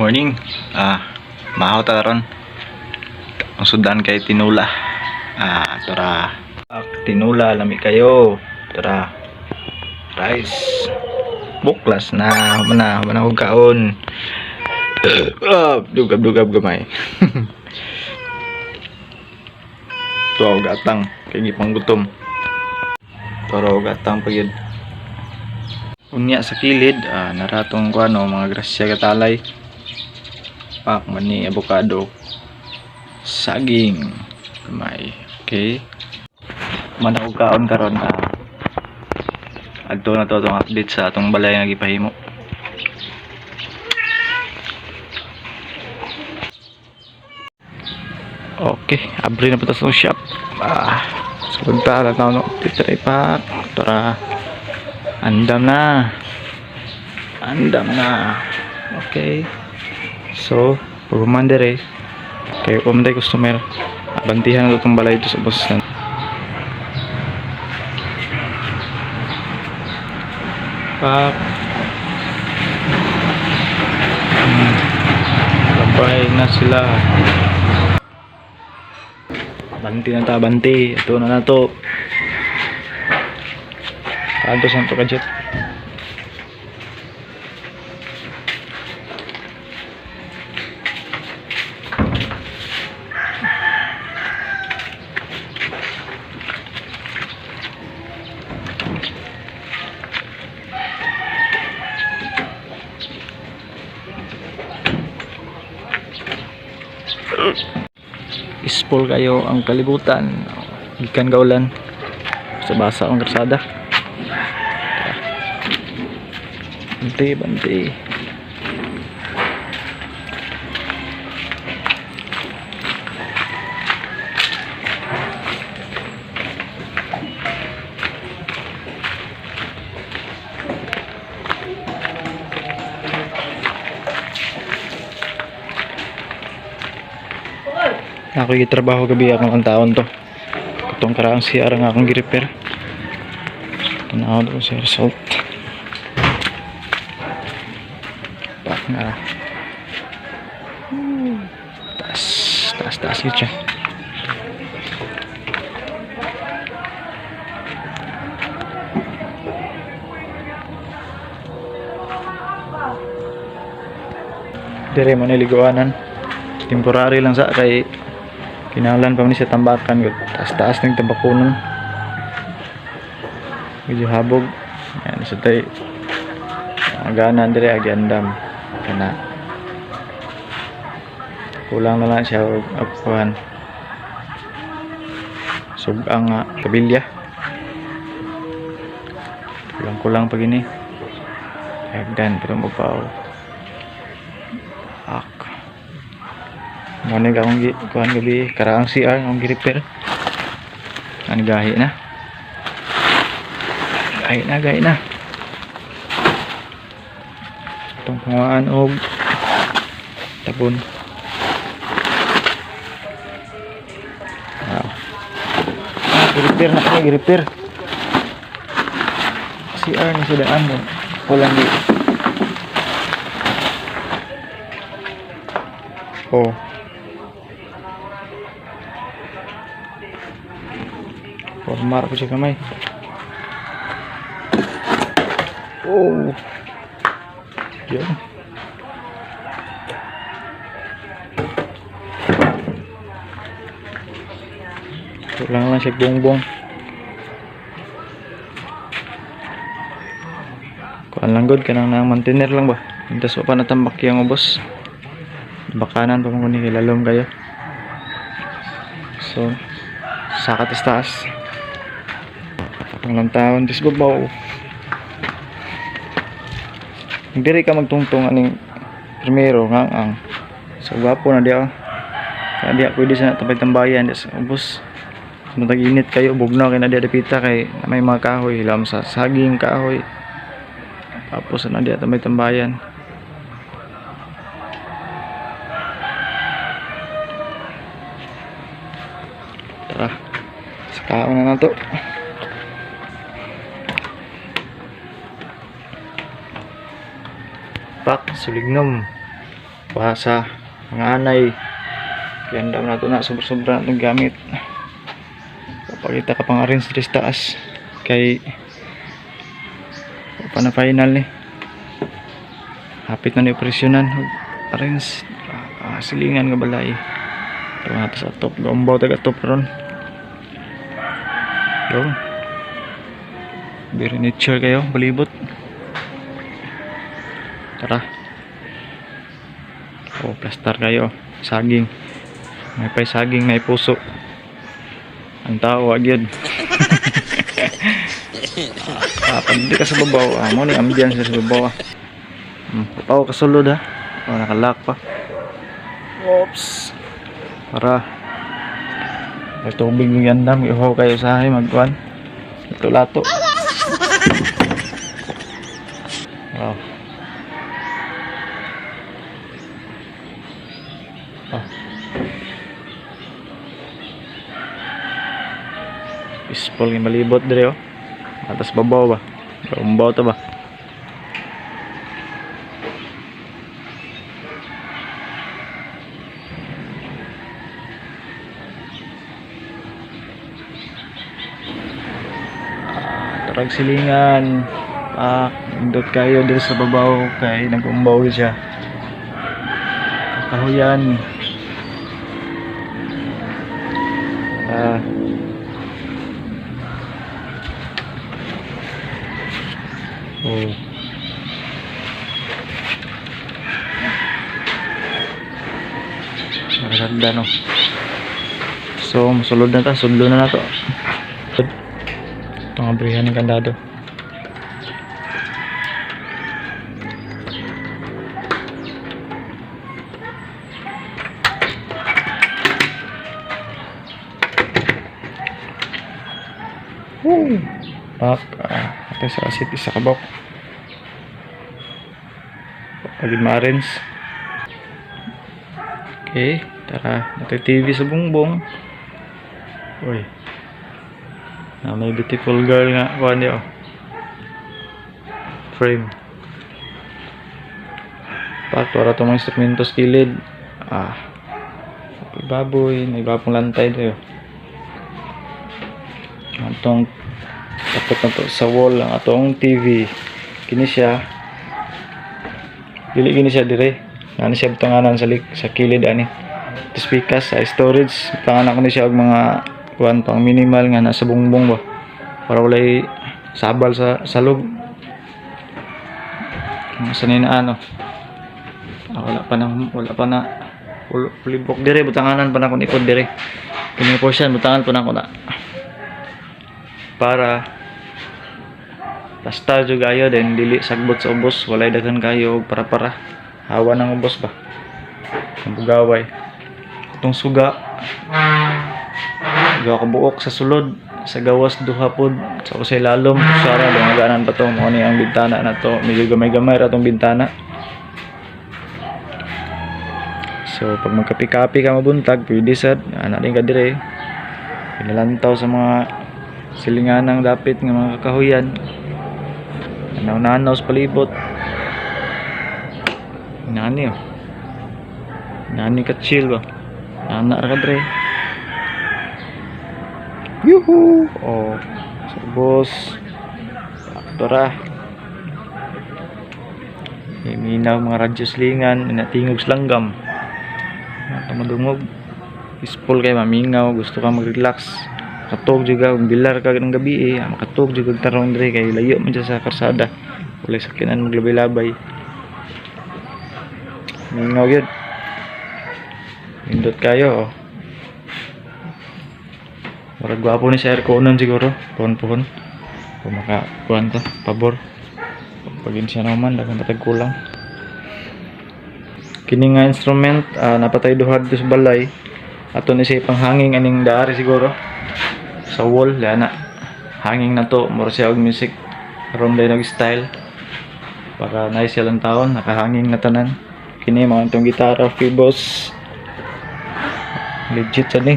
Morning. Ah, mahaw ta karon. Ang sudan kay tinula. Ah, tara. Ah, tinula lami kayo. Tara. Rice. Buklas na, mana, mana og kaon. Ah, dugab-dugab gamay. Tuwa og atang kay gipang gutom. Tara og atang pagid. Unya sa kilid, ah, naratong ko ano, mga grasya katalay. Pak, mani, avocado. Saging. May, okay. Manawag kaon karon ah. Adto na to itong update sa atong balay nga gipahimo. Okay, abri na po ta sa shop. Ah, sabunta na tayo no. Titray pa. Tara. Andam na. Andam na. Okay. So, pagumanda rin. Kaya pumunta yung customer. Abantihan na itong balay ito sa boss na. Hmm. Labay na sila. Banti na ta, banti. Ito na na to. Kanto santo ka jet. Ispol kayo ang kalibutan. Gikan gaulan. Sa basa ang karsada. Banti, banti. Ako yung trabaho gabi ako ng taon to. Itong karaang CR nga akong gi-repair. Tanaw ko sa result. Pak nga. Taas, taas, taas yun siya. Dire mo niliguanan. Temporary lang sa kay kinahanglan pa man sa tambakan gud. Taas-taas ng tambakunon. Medyo habog. Yan sa tay. Ang gana dire agyandam. Kana. Kulang na lang siya og apuan. Sugang nga kabilya. Kulang-kulang pag ini. Hagdan pero mo Muna ka akong kuhan gabi, karaang CR, akong gi-repair. Ano gahi na? Gahi na, gahi na. Itong pangaan og tapon. Wow. Ah, gi-repair na kami, gi-repair. CR ni sudaan mo. Walang di. Oh. Formar ko siya kamay. Oh. Yan. Kulang lang siya bongbong. Kuan lang good kanang nang maintainer lang ba. Hintas pa pa natambak yung ubos. Bakanan pa mo ni kilalom kayo. So, sa katas taas. Ang taon, dis babaw. Diri ka magtungtong aning primero nga ang sa gwapo na diya. Kaya diya pwede sa tapay tambayan di sa ubos. Matag init kayo bugnaw kay na diya dapita kay may mga kahoy lam sa saging kahoy. Tapos na diya tamay tambayan. Tara. Sa kaon na na to. Pak, sulignom. Basa, mga anay. Kaya ang na ito na, sobra-sobra na itong gamit. Papakita ka pang arrange sa taas. Kay, pa na final ni. Hapit na ni operasyonan. Arrange, ah, silingan nga balay. Ito nga sa top, gombaw taga top ron. Yo. Very nature kayo, balibot. Tara. Oh, plastar kayo. Saging. May pay saging, may puso. Ang tao, wag yun. ah, pag di ka sa babaw, ah, mo ni ambiyan sa babaw. Ah. Hmm, papaw ka sulod ha. Oh, nakalock pa. Oops. Para. May tubig yung yandam. Ihaw kayo sa hay, magkuhan. Ito lato. Wow. Peaceful yung malibot dire oh. Atas babaw ba? Babaw to ba? Ah, Tarag silingan. Ah, indot kayo dire sa babaw kay nagumbaw siya. Kakahuyan. Ah. Oh. Maganda no. So, masulod na ta, sudlo na na to. Ito nga brihan ng kandado. Woo! Pak, ah, ate sa asit isa kabok. Pagin marins. Okay, tara. Ito TV sa bungbong. Uy. Na may beautiful girl nga. Kuha niyo. Frame. Pak, wala itong mga instrumento kilid. Ah. Baboy. May babong lantay tayo. Atong tapos na to sa wall ang atong TV. Kini siya. Dili kini siya dire. Nani siya butanganan sa lik sa kilid ani. Speakers sa storage. Butanganan ko ni siya og mga kuan pang minimal nga nasa bungbong ba. Para walay sabal sa salog. Mga sanay na ano. Ah, wala pa nang wala pa na ul- ulibok dire butanganan pa na kun ikod dire. Kini portion butangan pa na ko na para basta jud kayo din dili sagbot sa ubos walay daghan kayo og para para hawa ng ubos ba? Ang bugaway itong suga. Gawa ko buok sa sulod sa gawas duha pod sa usay lalom. Sara dumaganan pa to. Mo ni ang bintana na to. Medyo gamay-gamay ra tong bintana. So pag magkapi-kapi ka mabuntag pwede sad. Ana din ka dire. Pinalantaw sa mga silinganang dapit ng mga kakahuyan nanaw-nanaw sa palibot. Nani oh. Nani ka chill ba nana ra ka dre. Yuhu! Oh sa boss. Tora Iminaw mga radyo slingan Inatingog langgam Mata madungog Peaceful kayo mamingaw. Gusto ka mag-relax katog juga kung bilar ka ng gabi eh. Makatog juga kag tarong dire kay layo man sa karsada. Wala sakinan maglabay-labay mingaw yun. Indot kayo oh. Murag gwapo ni sa airconon siguro puhon-puhon. Kung makakuhan to pabor. Pagin siya naman dagang patag kini nga instrument ah, napatay duha dito sa balay. Ato ni siya panghanging aning daari siguro sa wall lana hanging na to mura siya music. Aron nag style. Para nice lang taon nakahanging na tanan. Kini mga itong gitara Fibos legit siya ni.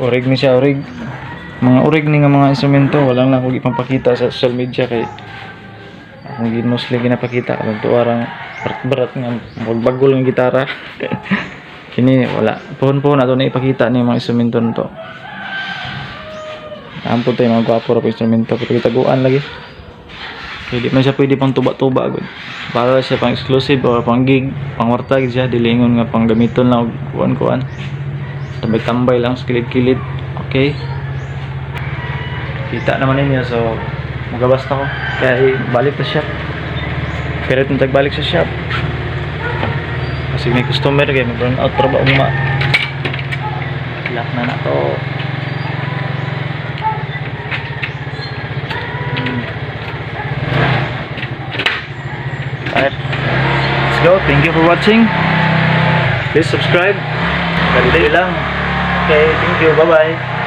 Orig ni siya orig mga orig ni nga mga instrumento walang lang kog ipapakita sa social media kay akong mostly ginapakita. Alam to arang barat nga magbagol ng gitara. Kini wala. Pohon pohon ato na ipakita ni mga instrumento nito Ampo tayo mga gwapo ra instrumento pero kitaguan lagi. Kaya di man siya pwede pang tuba-tuba agad para siya pang exclusive or pang gig pang wartag siya. Dilingon nga pang gamiton lang kuan-kuan tambay-tambay lang sa kilid-kilid okay. Kita naman ninyo so magabas na ko. Kaya balik sa shop pero itong tagbalik sa shop. Kasi may customer kaya mag-run out para ba uma. Lock na na to Thank you for watching. Please subscribe. Dali lang. Okay, thank you. Bye-bye.